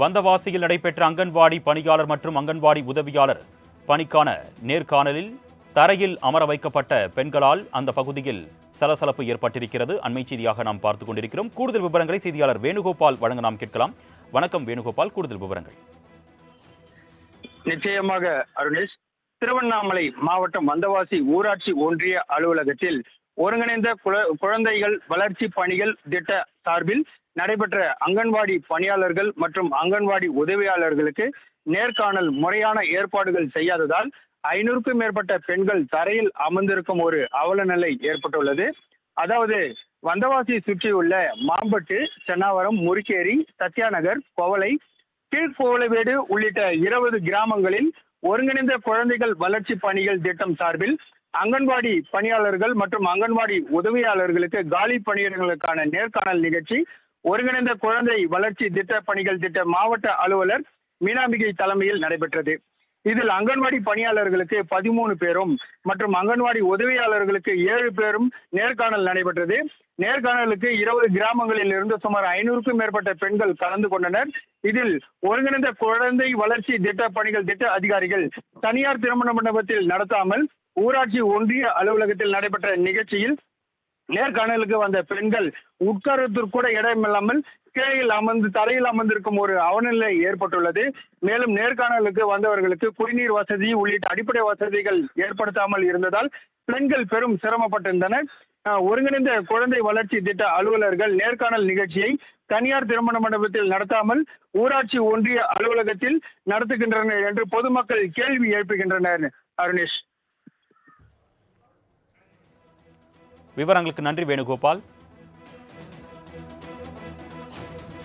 வந்தவாசியில் நடைபெற்ற அங்கன்வாடி பணியாளர் மற்றும் அங்கன்வாடி உதவியாளர் பணிக்கான நேர்காணலில் தரையில் அமர வைக்கப்பட்ட பெண்களால் அந்த பகுதியில் சலசலப்பு ஏற்பட்டிருக்கிறது. அண்மை செய்தியாக நாம் பார்த்துக் கொண்டிருக்கிறோம். கூடுதல் விவரங்களை செய்தியாளர் வேணுகோபால் வழங்க நாம் கேட்கலாம். வணக்கம் வேணுகோபால் கூடுதல் விவரங்கள். நிச்சயமாக அருணேஷ். திருவண்ணாமலை மாவட்டம் வந்தவாசி ஊராட்சி ஒன்றிய அலுவலகத்தில் ஒருங்கிணைந்த குழ- குழந்தைகள் வளர்ச்சி பணிகள் திட்ட சார்பில் நடைபெற்ற அங்கன்வாடி பணியாளர்கள் மற்றும் அங்கன்வாடி உதவியாளர்களுக்கு நேர்காணல் முறையான ஏற்பாடுகள் செய்யாததால் ஐநூறுக்கும் மேற்பட்ட பெண்கள் தரையில் அமர்ந்திருக்கும் ஒரு அவல நிலை ஏற்பட்டுள்ளது. அதாவது வந்தவாசி சுற்றியுள்ள மாம்பட்டு சென்னாவரம் முறுக்கேரி சத்யாநகர் கோவலை கீழ்கோவலவேடு உள்ளிட்ட இருபது கிராமங்களில் ஒருங்கிணைந்த குழந்தைகள் வளர்ச்சி பணிகள் திட்டம் சார்பில் அங்கன்வாடி பணியாளர்கள் மற்றும் அங்கன்வாடி உதவியாளர்களுக்கு காலி பணியிடங்களுக்கான நேர்காணல் நிகழ்ச்சி ஒருங்கிணைந்த குழந்தை வளர்ச்சி திட்ட பணிகள் திட்ட மாவட்ட அலுவலர் மீனாம்பிகை தலைமையில் நடைபெற்றது. இதில் அங்கன்வாடி பணியாளர்களுக்கு பதிமூணு பேரும் மற்றும் அங்கன்வாடி உதவியாளர்களுக்கு ஏழு பேரும் நேர்காணல் நடைபெற்றது. நேர்காணலுக்கு இருபது கிராமங்களில் இருந்து சுமார் ஐநூறுக்கும் மேற்பட்ட பெண்கள் கலந்து கொண்டனர். இதில் ஒருங்கிணைந்த குழந்தை வளர்ச்சி திட்ட பணிகள் திட்ட அதிகாரிகள் தனியார் திருமண மண்டபத்தில் நடத்தாமல் ஊராட்சி ஒன்றிய அலுவலகத்தில் நடைபெற்ற நிகழ்ச்சியில் நேர்காணலுக்கு வந்த பெண்கள் உட்காரத்திற்கு கூட இடமில்லாமல் கீழையில் அமர்ந்து தரையில் அமர்ந்திருக்கும் ஒரு அவநிலை ஏற்பட்டுள்ளது. மேலும் நேர்காணலுக்கு வந்தவர்களுக்கு குடிநீர் வசதி உள்ளிட்ட அடிப்படை வசதிகள் ஏற்படுத்தாமல் இருந்ததால் பெண்கள் பெரும் சிரமப்பட்டிருந்தனர். ஒருங்கிணைந்த குழந்தை வளர்ச்சி திட்ட அலுவலர்கள் நேர்காணல் நிகழ்ச்சியை தனியார் திருமண மண்டபத்தில் நடத்தாமல் ஊராட்சி ஒன்றிய அலுவலகத்தில் நடத்துகின்றனர் என்று பொதுமக்கள் கேள்வி எழுப்புகின்றனர். அருணேஷ். விவரங்களுக்கு நன்றி வேணுகோபால்.